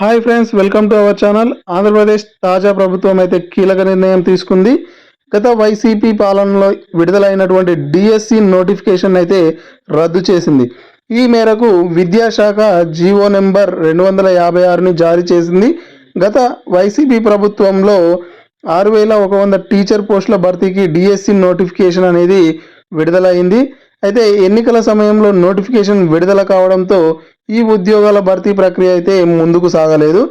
Hi friends welcome to our channel. Andhra Pradesh తాజా ప్రభుత్వం అయితే కీలక నిర్ణయం తీసుకుంది. గత వైసీపీ పాలనలో విడుదలైనటువంటి డిఎస్సి నోటిఫికేషన్ అయితే రద్దు చేసింది. ఈ మేరకు విద్యాశాఖ జీవో నెంబర్ రెండు వందల యాభై ఆరుని జారీ చేసింది. గత వైసీపీ ప్రభుత్వంలో ఆరు వేల ఒక వంద టీచర్ పోస్టుల భర్తీకి డిఎస్సి నోటిఫికేషన్ అనేది విడుదలైంది. అయితే ఎన్నికల సమయంలో నోటిఫికేషన్ విడుదల కావడంతో ఈ ఉద్యోగాల భర్తీ ప్రక్రియ అయితే ముందుకు సాగలేదు.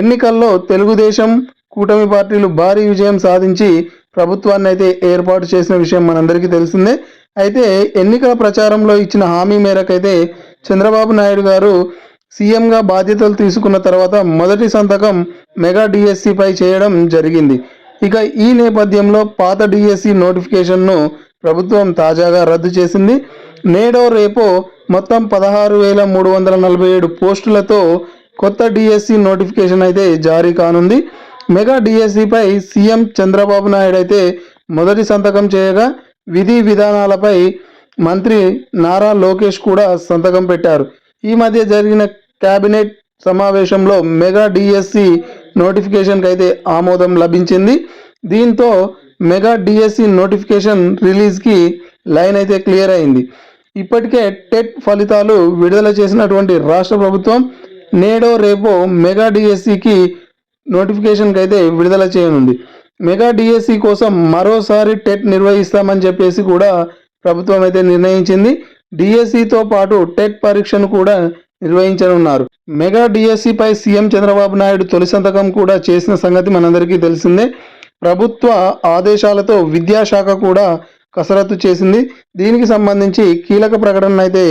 ఎన్నికల్లో తెలుగుదేశం కూటమి పార్టీలు భారీ విజయం సాధించి ప్రభుత్వాన్ని అయితే ఏర్పాటు చేసిన విషయం మనందరికీ తెలిసిందే. అయితే ఎన్నికల ప్రచారంలో ఇచ్చిన హామీ మేరకైతే చంద్రబాబు నాయుడు గారు సీఎంగా బాధ్యతలు తీసుకున్న తర్వాత మొదటి సంతకం మెగా డిఎస్సిపై చేయడం జరిగింది. ఇక ఈ నేపథ్యంలో పాత డిఎస్సి నోటిఫికేషన్ను ప్రభుత్వం తాజాగా రద్దు చేసింది. నేడో రేపో మొత్తం పదహారు వేల మూడు వందల నలభై ఏడు పోస్టులతో కొత్త డిఎస్సి నోటిఫికేషన్ అయితే జారీ కానుంది. మెగా డిఎస్సిపై సీఎం చంద్రబాబు నాయుడు అయితే మొదటి సంతకం చేయగా విధి విధానాలపై మంత్రి నారా లోకేష్ కూడా సంతకం పెట్టారు. ఈ మధ్య జరిగిన కేబినెట్ సమావేశంలో మెగా డిఎస్సి నోటిఫికేషన్కి అయితే ఆమోదం లభించింది. దీంతో మెగా డిఎస్సి నోటిఫికేషన్ రిలీజ్కి లైన్ అయితే క్లియర్ అయింది. ఇప్పటికే టెట్ ఫలితాలు విడుదల చేసినటువంటి రాష్ట్ర ప్రభుత్వం నేడో రేపో మెగా డిఎస్సికి నోటిఫికేషన్కి అయితే విడుదల చేయనుంది. మెగా డిఎస్సి కోసం మరోసారి టెట్ నిర్వహిస్తామని చెప్పేసి కూడా ప్రభుత్వం అయితే నిర్ణయించింది. డిఎస్సితో పాటు టెట్ పరీక్షను కూడా నిర్వహించనున్నారు. మెగా డిఎస్సిపై సీఎం చంద్రబాబు నాయుడు తొలి సంతకం కూడా చేసిన సంగతి మనందరికీ తెలిసిందే. ప్రభుత్వ ఆదేశాలతో విద్యాశాఖ కూడా కసరత్తు చేసింది. దీనికి సంబంధించి కీలక ప్రకటన అయితే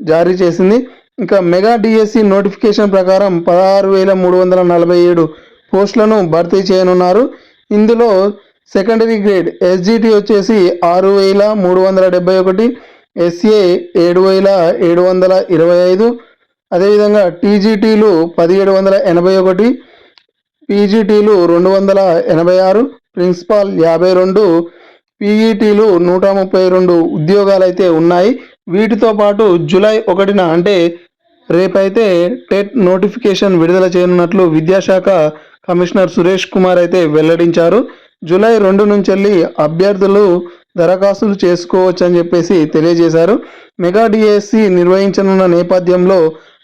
జారీ చేసింది. ఇంకా మెగా డిఎస్సి నోటిఫికేషన్ ప్రకారం పదహారు వేల మూడు వందల నలభై ఏడు పోస్టులను భర్తీ చేయనున్నారు. ఇందులో సెకండరీ గ్రేడ్ ఎస్జిటి వచ్చేసి ఆరు వేల మూడు వందల డెబ్బై ఒకటి ఎస్ఏ ఏడు వేల ఏడు వందల ఇరవై ఐదు అదేవిధంగా టీజీటీలు పదిహేడు వందల ఎనభై ఒకటి పీజీటీలు రెండు వందల ఎనభై ఆరు ప్రిన్సిపాల్ యాభై రెండు పీఈటీలు నూట ముప్పై రెండు ఉద్యోగాలు అయితే ఉన్నాయి. వీటితో పాటు జూలై ఒకటిన అంటే రేపైతే టెట్ నోటిఫికేషన్ విడుదల చేయనున్నట్లు విద్యాశాఖ కమిషనర్ సురేష్ కుమార్ అయితే వెల్లడించారు. జూలై రెండు నుంచి వెళ్ళి అభ్యర్థులు దరఖాస్తులు చేసుకోవచ్చు అని చెప్పేసి తెలియజేశారు. మెగా డిఎస్సి నిర్వహించనున్న నేపథ్యంలో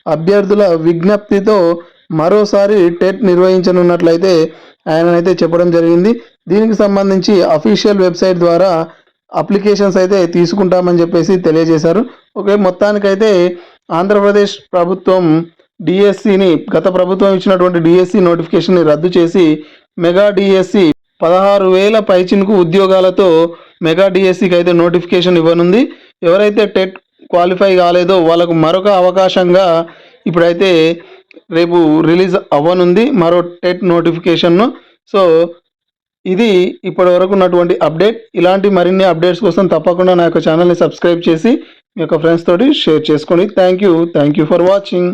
అభ్యర్థుల విజ్ఞప్తితో మరోసారి టెట్ నిర్వహించనున్నట్లయితే ఆయననైతే చెప్పడం జరిగింది. దీనికి సంబంధించి అఫీషియల్ వెబ్సైట్ ద్వారా అప్లికేషన్స్ అయితే తీసుకుంటామని చెప్పేసి తెలియజేశారు. ఓకే మొత్తానికైతే ఆంధ్రప్రదేశ్ ప్రభుత్వం డిఎస్సిని గత ప్రభుత్వం ఇచ్చినటువంటి డిఎస్సి నోటిఫికేషన్ని రద్దు చేసి మెగా డిఎస్సి పదహారు వేల పైచినుకు ఉద్యోగాలతో మెగా డిఎస్సికి అయితే నోటిఫికేషన్ ఇవ్వనుంది. ఎవరైతే టెట్ క్వాలిఫై కాలేదో వాళ్ళకు మరొక అవకాశంగా ఇప్పుడైతే రేపు రిలీజ్ అవ్వనుంది. మరో టెట్ నోటిఫికేషన్ను. సో ఇది ఇప్పటి వరకు ఉన్నటువంటి అప్డేట్. ఇలాంటి మరిన్ని అప్డేట్స్ కోసం తప్పకుండా నా యొక్క ఛానల్ని సబ్స్క్రైబ్ చేసి మీ యొక్క ఫ్రెండ్స్ తోటి షేర్ చేసుకోండి. Thank you. Thank you for watching.